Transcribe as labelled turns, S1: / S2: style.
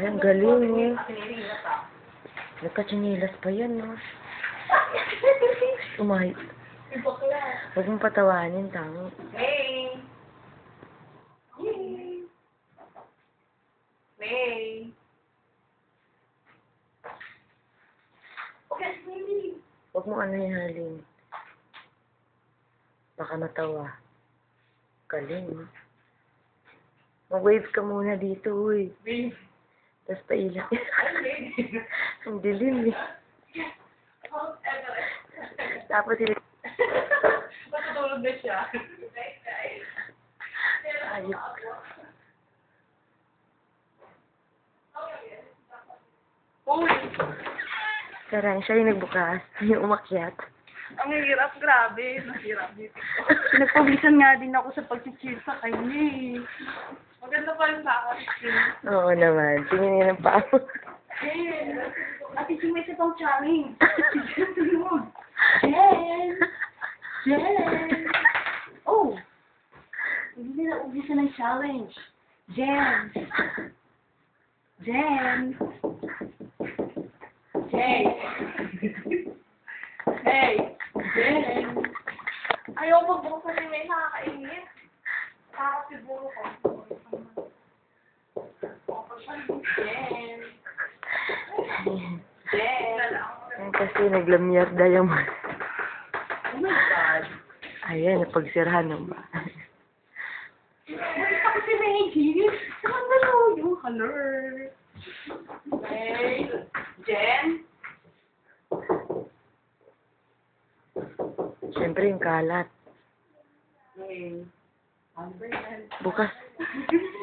S1: Ay, ang galing eh. Nagkatsinilas pa yan, no? Umay. Huwag mong patawanin, tango.
S2: May. May.
S1: Huwag mo ano yung halin. Baka matawa. Galing, no? Mag-wave ka muna dito, uy.
S2: May.
S1: Tapos paila.
S2: May.
S1: ang dilim, eh. Tapos, sila...
S2: Matutulog na siya.
S1: Ayok.
S2: Uy,
S1: Sarang, siya yung nagbukas. Yung umakyat.
S2: ang hirap, grabe. Mahirap dito. Nagpawisan nga din ako sa pag-cheer sa kanya eh. Maganda pa sa akin.
S1: Oo naman. Tingin niya ng paa.
S2: Eh, ate si may challenge. Sunod. Jen! Jen! Oh! Hindi na ubusan ng challenge. Jen! Jen! Hey! Hey! Jen! Ayaw magbukas kasi may nakakainit. Nakakasiguro ko. Jen! Jen!
S1: Yan kasi naglamyar diamond.
S2: Oh my God!
S1: Ayan, napagsirahan ng bahay.
S2: Basta ko si Reggie. Saan ba no? Yung color? Hey, Jen?
S1: Siyempre yung kalat.
S2: Yan?
S1: Bukas.